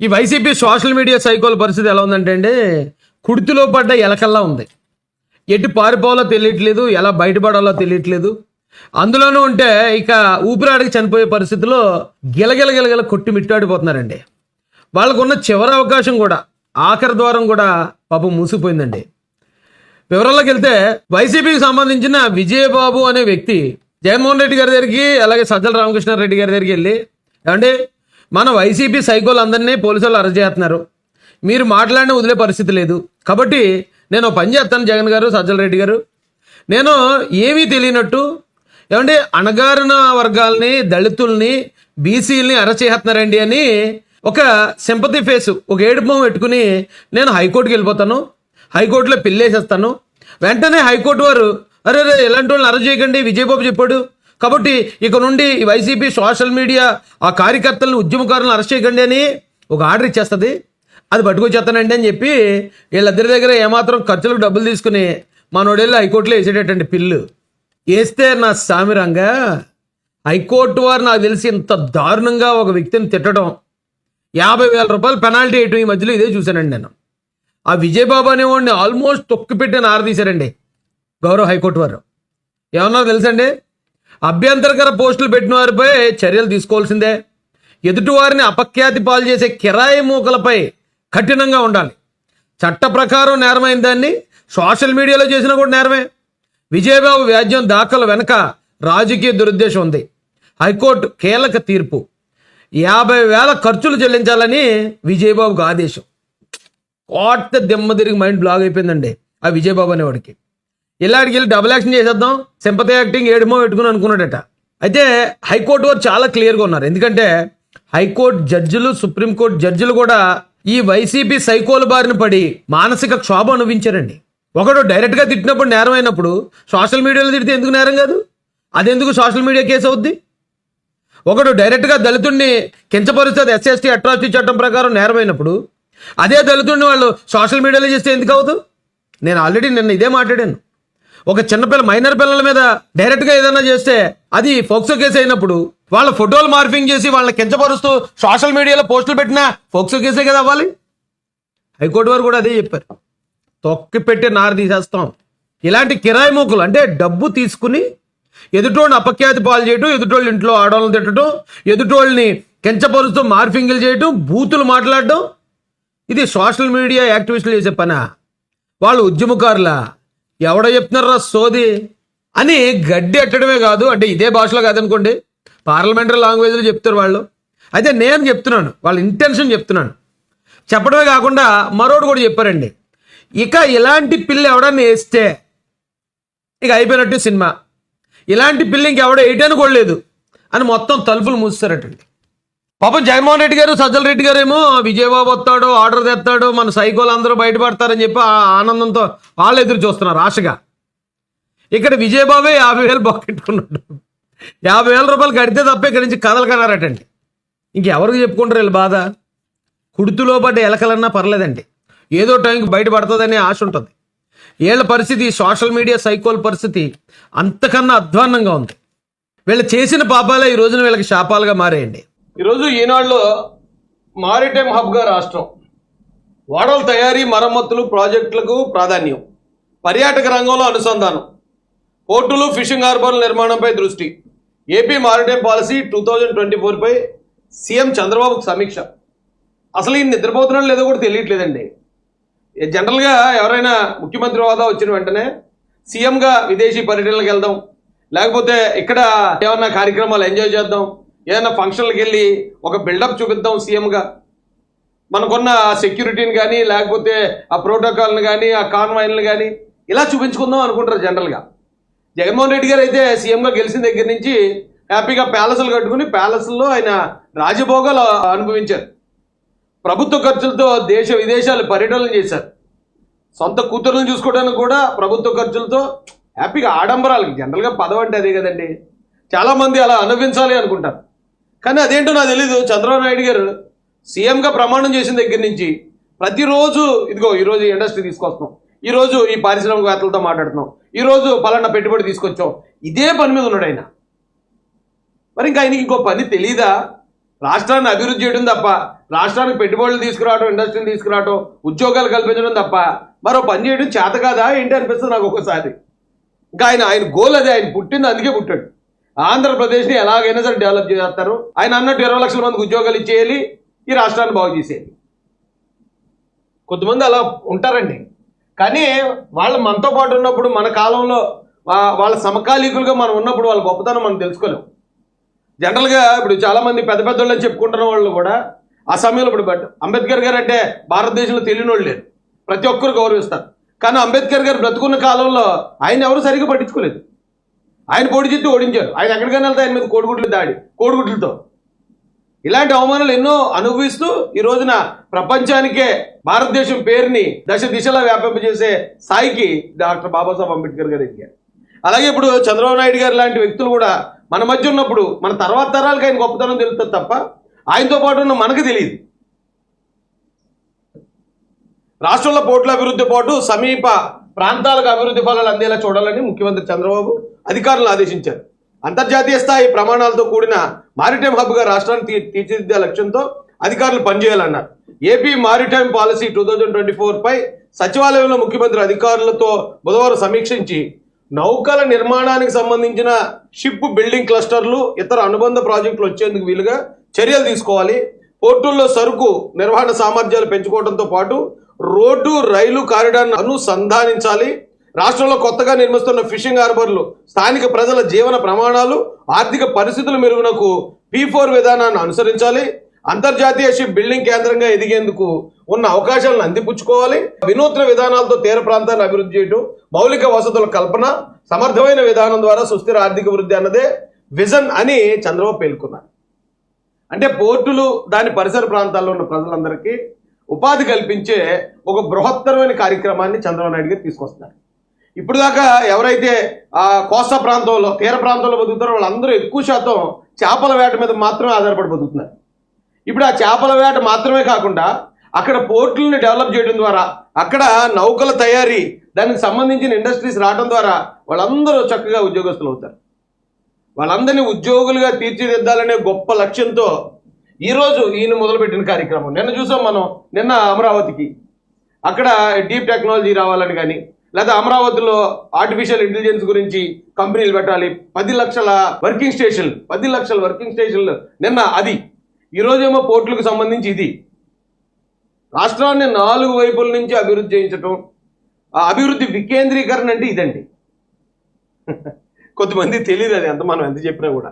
ఈ YCP social media సైకోల పరిస్థితి ఎలా ఉందంటే అండి కుడితిలో పడ్డ ఎలకల్లా ఉంది. ఎటు పారిపోవాలో తెలియట్లేదు ఎలా బయటపడాలో తెలియట్లేదు. అందులోనూ ఉంటే ఇక ఊపిరాడికి చనిపోయే పరిస్థితిలో గిలగిల గిలగిల కొట్టి మిట్టాడిపోతున్నారండి. వాళ్ళకున్న చివరి అవకాశం కూడా ఆఖరి ద్వారం కూడా పాపం మూసిపోయిందండి వివరాల్లోకి వెళ్తే వైసీపీకి సంబంధించిన విజయబాబు అనే వ్యక్తి జగన్మోహన్ రెడ్డి గారి దగ్గరికి అలాగే సజ్జల రామకృష్ణారెడ్డి గారి దగ్గరికి వెళ్ళి ఏమండి మన వైసీపీ సైకోలు అందరినీ పోలీసులు అరెస్ట్ చేస్తున్నారు. మీరు మాట్లాడిన వదిలే పరిస్థితి లేదు. కాబట్టి నేను పని చేస్తాను జగన్ గారు సజ్జల రెడ్డి గారు. నేను ఏమీ తెలియనట్టు ఏమంటే అణగారిన వర్గాల్ని దళితుల్ని బీసీలని అరెస్ట్ చేస్తున్నారండి అని ఒక సింపతి ఫేస్ ఒక ఏడుపు పెట్టుకుని నేను హైకోర్టుకి వెళ్ళిపోతాను. హైకోర్టులో పిల్లేసేస్తాను. వెంటనే హైకోర్టు వారు అరే రే ఇలాంటి వాళ్ళని అరెస్ట్ చేయకండి విజయబాబు చెప్పాడు. కాబట్టి ఇక నుండి ఈ వైసీపీ సోషల్ మీడియా ఆ కార్యకర్తలను ఉద్యమకారులను అరెస్ట్ చేయకండి అని ఒక ఆర్డర్ ఇచ్చేస్తుంది. అది పట్టుకొచ్చేస్తానండి అని చెప్పి వీళ్ళిద్దరి దగ్గర ఏమాత్రం ఖర్చులకు డబ్బులు తీసుకుని మనోడేళ్ళు హైకోర్టులో వేసేటట్టండి పిల్లు. వేస్తే నా సామిరంగా హైకోర్టు వారు నాకు తెలిసి ఇంత దారుణంగా ఒక వ్యక్తిని తిట్టడం యాభై వేల రూపాయలు పెనాల్టీ వేయటం ఈ మధ్యలో ఇదే చూశానండి నేను. ఆ విజయబాబు అనేవాడిని ఆల్మోస్ట్ తొక్కిపెట్టి నారదీశారండి గౌరవ హైకోర్టు వారు. ఏమన్నా తెలుసండి అభ్యంతరకర పోస్టులు పెట్టిన వారిపై చర్యలు తీసుకోవాల్సిందే. ఎదుటివారిని అపఖ్యాతి పాలు చేసే కిరాయి మూకలపై కఠినంగా ఉండాలి. చట్ట ప్రకారం నేరమైన దాన్ని సోషల్ మీడియాలో చేసినా కూడా నేరమే. విజయబాబు వ్యాజ్యం దాఖలు వెనక రాజకీయ దురుద్దేశం ఉంది. హైకోర్టు కీలక తీర్పు. యాభై వేల ఖర్చులు చెల్లించాలని విజయబాబుకు ఆదేశం. కోట దిమ్మ తిరిగి మైండ్ బ్లాగ్ అయిపోయిందండి ఆ విజయబాబు అనేవాడికి. ఇలాడికి వెళ్ళి డబుల్ యాక్షన్ చేసేద్దాం. సింపతి యాక్టింగ్ ఏడుమో పెట్టుకుని అనుకున్నాడట. అయితే హైకోర్టు వారు చాలా క్లియర్గా ఉన్నారు. ఎందుకంటే హైకోర్టు జడ్జిలు సుప్రీంకోర్టు జడ్జిలు కూడా ఈ వైసీపీ సైకోల బారిన పడి మానసిక క్షోభ అనుభవించారండి. ఒకడు డైరెక్ట్గా తిట్టినప్పుడు నేరం అయినప్పుడు సోషల్ మీడియాలో తిడితే ఎందుకు నేరం కాదు? అదెందుకు సోషల్ మీడియా కేసు అవుద్ది? ఒకడు డైరెక్ట్గా దళితుడిని కించపరుస్తుంది ఎస్ఎస్టీ అట్రాసిటీ చట్టం ప్రకారం నేరమైనప్పుడు అదే దళితుడిని వాళ్ళు సోషల్ మీడియాలో చేస్తే ఎందుకు అవుతుంది నేను ఆల్రెడీ నిన్న ఇదే మాట్లాడాను. ఒక చిన్నపిల్ల మైనర్ పిల్లల మీద డైరెక్ట్గా ఏదైనా చేస్తే అది ఫోక్సో కేసు అయినప్పుడు వాళ్ళ ఫోటోలు మార్పింగ్ చేసి వాళ్ళని కించపరుస్తూ సోషల్ మీడియాలో పోస్టులు పెట్టినా ఫోక్సో కేసే కదా అవ్వాలి? హైకోర్టు వారు కూడా అదే చెప్పారు. తొక్కి పెట్టి నార తీసేస్తాం. ఇలాంటి కిరాయి మూకులు అంటే డబ్బు తీసుకుని ఎదుటోళ్ళని అపఖ్యాతి పాలు చేయటం ఎదుటోళ్ళు ఇంట్లో ఆడవాళ్ళని తిట్టడం ఎదుటోళ్ళని కించపరుస్తూ మార్ఫింగులు చేయటం బూతులు మాట్లాడటం ఇది సోషల్ మీడియా యాక్టివిస్టులు చేసే పనా? వాళ్ళు ఉద్యమకారులా? ఎవడో చెప్తున్నారా సోది? అని గడ్డి ఎట్టడమే కాదు అంటే ఇదే భాషలో కాదనుకోండి పార్లమెంటరీ లాంగ్వేజ్లో చెప్తారు వాళ్ళు. అయితే నేను చెప్తున్నాను వాళ్ళ ఇంటెన్షన్ చెప్తున్నాను. చెప్పడమే కాకుండా మరోడు కూడా చెప్పారండి. ఇక ఇలాంటి పిల్లి ఎవడన్నా వేస్తే ఇక అయిపోయినట్టు సినిమా. ఇలాంటి పిల్ల ఇంకెవడో వేయటానికి కూడా లేదు అని మొత్తం తలుపులు మూస్తారటండి పాపం జగన్మోహన్ రెడ్డి గారు సజ్జల రెడ్డి గారు ఏమో విజయబాబు వస్తాడు ఆర్డర్ తెస్తాడు మన సైకోలు అందరూ బయటపడతారని చెప్పి ఆ ఆనందంతో వాళ్ళు ఎదురు చూస్తున్నారు ఆశగా. ఇక్కడ విజయబాబే యాభై వేలు బొక్కెట్టుకున్నాడు. యాభై వేల రూపాయలు కడితే తప్ప ఇక్కడి నుంచి కథలు కన్నారటండి. ఇంకెవరికి చెప్పుకుంటారు వీళ్ళు బాధ? కుడుతులో పడ్డ ఎలకలన్నా పర్లేదండి. ఏదో టైంకి బయటపడుతుందనే ఆశ ఉంటుంది. వీళ్ళ పరిస్థితి సోషల్ మీడియా సైకోల్ పరిస్థితి అంతకన్నా అధ్వాన్నంగా ఉంది. వీళ్ళు చేసిన పాపాలే ఈ రోజున వీళ్ళకి శాపాలుగా మారేయండి. ఈరోజు ఈనాడులో మారిటైమ్ హబ్గా రాష్ట్రం. ఓడల తయారీ మరమ్మతులు ప్రాజెక్టులకు ప్రాధాన్యం. పర్యాటక రంగంలో అనుసంధానం. పోర్టులు ఫిషింగ్ హార్బర్ల నిర్మాణంపై దృష్టి. AP maritime policy two thousand twenty ఫోర్పై CM చంద్రబాబుకు సమీక్ష. అసలు ఈయన నిద్రపోతున్నాడు లేదో కూడా తెలియట్లేదండి. జనరల్గా ఎవరైనా ముఖ్యమంత్రి హోదా వచ్చిన వెంటనే సీఎంగా విదేశీ పర్యటనలకు వెళ్దాం. లేకపోతే ఇక్కడ ఏమన్నా కార్యక్రమాలు ఎంజాయ్ చేద్దాం. ఏదైనా ఫంక్షన్లకు వెళ్ళి ఒక బిల్డప్ చూపిద్దాం సీఎంగా మనకున్న సెక్యూరిటీని కానీ లేకపోతే ఆ ప్రోటోకాల్ని కానీ ఆ కాన్వాయిల్ని కానీ ఇలా చూపించుకుందాం అనుకుంటారు జనరల్గా జగన్మోహన్ రెడ్డి గారు అయితే సీఎంగా గెలిచిన దగ్గర నుంచి హ్యాపీగా ప్యాలెస్లు కట్టుకుని ప్యాలెస్లో ఆయన రాజభోగాలు అనుభవించారు. ప్రభుత్వ ఖర్చులతో దేశ విదేశాలు పర్యటనలు చేశారు. సొంత కూతురులను చూసుకోవడానికి కూడా ప్రభుత్వ ఖర్చులతో హ్యాపీగా ఆడంబరాలకి. జనరల్గా పదవంటే అంటే అదే కదండి. చాలామంది అలా అనుభవించాలి అనుకుంటారు. కానీ అదేంటో నాకు తెలీదు. చంద్రబాబు నాయుడు గారు సీఎంగా ప్రమాణం చేసిన దగ్గర నుంచి ప్రతిరోజు ఇదిగో ఈరోజు ఇండస్ట్రీ తీసుకొస్తున్నాం. ఈరోజు ఈ పారిశ్రామికవేత్తలతో మాట్లాడుతున్నాం. ఈరోజు పలానా పెట్టుబడి తీసుకొచ్చాం. ఇదే పని మీద ఉన్నాడు ఆయన. మరి ఇంకా ఆయనకి ఇంకో పని తెలీదా? రాష్ట్రాన్ని అభివృద్ధి చేయడం తప్ప రాష్ట్రానికి పెట్టుబడులు తీసుకురావడం ఇండస్ట్రీని తీసుకురావడం ఉద్యోగాలు కల్పించడం తప్ప మరో పని చేయడం చేత కాదా? ఏంటి అనిపిస్తుంది నాకు ఒక్కోసారి ఇంకా ఆయన ఆయన గోల్ అదే. ఆయన పుట్టింది అందుకే పుట్టాడు. ఆంధ్రప్రదేశ్ని ఎలాగైనా సరే డెవలప్ చేస్తారు. ఆయన అన్నట్టు ఇరవై లక్షల మందికి ఉద్యోగాలు ఇచ్చేయాలి ఈ రాష్ట్రాన్ని బాగు చేసేయాలి. కొంతమంది అలా ఉంటారండి. కానీ వాళ్ళు మనతో పాటు ఉన్నప్పుడు మన కాలంలో వా- వాళ్ళ సమకాలీకులుగా మనం ఉన్నప్పుడు వాళ్ళ గొప్పతనం మనం తెలుసుకోలేం. జనరల్గా ఇప్పుడు చాలామంది పెద్ద పెద్ద వాళ్ళు చెప్పుకుంటున్న వాళ్ళు కూడా ఆ సమయంలో ఇప్పుడు బట్ అంబేద్కర్ గారు అంటే భారతదేశంలో తెలియని వాళ్ళు లేరు. ప్రతి ఒక్కరు గౌరవిస్తారు. కానీ అంబేద్కర్ గారు బ్రతుకున్న కాలంలో ఆయన ఎవరు సరిగ్గా పట్టించుకోలేదు. ఆయన పోటీ చేసి ఓడించారు. ఆయన ఎక్కడికైనా వెళ్తే ఆయన మీద కోడిగుడ్లు దాడి కోడిగుడ్లతో. ఇలాంటి అవమానాలు ఎన్నో అనుభవిస్తూ ఈ రోజున ప్రపంచానికే భారతదేశం పేరుని దశ దిశలా వ్యాపింపజేసే స్థాయికి డాక్టర్ బాబాసాహెబ్ అంబేద్కర్ గారు ఎదిగారు. అలాగే ఇప్పుడు చంద్రబాబు నాయుడు గారు లాంటి వ్యక్తులు కూడా మన మధ్య ఉన్నప్పుడు మన తర్వాత తరాలకు ఆయన గొప్పతనం తెలుస్తుంది తప్ప ఆయనతో పాటు ఉన్న మనకు తెలియదు. రాష్ట్రంలో పోట్ల అభివృద్ధి పాటు సమీప ప్రాంతాలకు అభివృద్ధి ఫలాలు అందేలా చూడాలని ముఖ్యమంత్రి చంద్రబాబు అధికారులను ఆదేశించారు. అంతర్జాతీయ స్థాయి ప్రమాణాలతో కూడిన మారిటైమ్ హబ్గా రాష్ట్రాన్ని తీ- తీర్చిదిద్దే లక్ష్యంతో అధికారులు పనిచేయాలన్నారు. AP maritime policy two thousand twenty four పై సచివాలయంలో ముఖ్యమంత్రి అధికారులతో బుధవారం సమీక్షించి నౌకల నిర్మాణానికి సంబంధించిన షిప్ బిల్డింగ్ క్లస్టర్లు ఇతర అనుబంధ ప్రాజెక్టులు వచ్చేందుకు వీలుగా చర్యలు తీసుకోవాలి. పోర్టుల్లో సరుకు నిర్వహణ సామర్థ్యాలు పెంచుకోవడంతో పాటు రోడ్డు రైలు కారిడార్ను అనుసంధానించాలి. రాష్ట్రంలో కొత్తగా నిర్మిస్తున్న ఫిషింగ్ హార్బర్లు స్థానిక ప్రజల జీవన ప్రమాణాలు ఆర్థిక పరిస్థితుల మెరుగునకు పీ ఫోర్ విధానాన్ని అనుసరించాలి. అంతర్జాతీయ షిప్ బిల్డింగ్ కేంద్రంగా ఎదిగేందుకు ఉన్న అవకాశాలను అందిపుచ్చుకోవాలి. వినూత్న విధానాలతో తీర ప్రాంతాన్ని అభివృద్ధి చేయడం మౌలిక వసతుల కల్పన సమర్థమైన విధానం ద్వారా సుస్థిర ఆర్థిక వృద్ధి అన్నదే విజన్ అని చంద్రబాబు పేర్కొన్నారు. అంటే పోర్టులు దాని పరిసర ప్రాంతాల్లో ఉన్న ప్రజలందరికీ ఉపాధి కల్పించే ఒక బృహత్తరమైన కార్యక్రమాన్ని చంద్రబాబు నాయుడు గారు తీసుకొస్తున్నారు. ఇప్పుడు దాకా ఎవరైతే ఆ కోస్తా ప్రాంతంలో తీర ప్రాంతంలో బతుకుతారో వాళ్ళందరూ ఎక్కువ శాతం చేపల వేట మీద మాత్రమే ఆధారపడి బతుకుతున్నారు. ఇప్పుడు ఆ చేపల వేట మాత్రమే కాకుండా అక్కడ పోర్టులను డెవలప్ చేయడం ద్వారా అక్కడ నౌకల తయారీ దానికి సంబంధించిన ఇండస్ట్రీస్ రావడం ద్వారా వాళ్ళందరూ చక్కగా ఉద్యోగస్తులు అవుతారు. వాళ్ళందరినీ ఉద్యోగులుగా తీర్చిదిద్దాలనే గొప్ప లక్ష్యంతో ఈరోజు ఈయన మొదలుపెట్టిన కార్యక్రమం. నిన్న చూసాం మనం నిన్న అమరావతికి. అక్కడ డీప్ టెక్నాలజీ రావాలని కానీ లేదా అమరావతిలో ఆర్టిఫిషియల్ ఇంటెలిజెన్స్ గురించి కంపెనీలు పెట్టాలి. పది లక్షల వర్కింగ్ స్టేషన్లు పది లక్షల వర్కింగ్ స్టేషన్లు నిన్న అది. ఈరోజేమో పోర్టులకు సంబంధించి ఇది. రాష్ట్రాన్ని నాలుగు వైపుల నుంచి అభివృద్ధి చేయించటం ఆ అభివృద్ధి వికేంద్రీకరణ అంటే ఇదండి. కొంతమంది తెలియదు అది ఎంత మనం ఎంత చెప్పినా కూడా.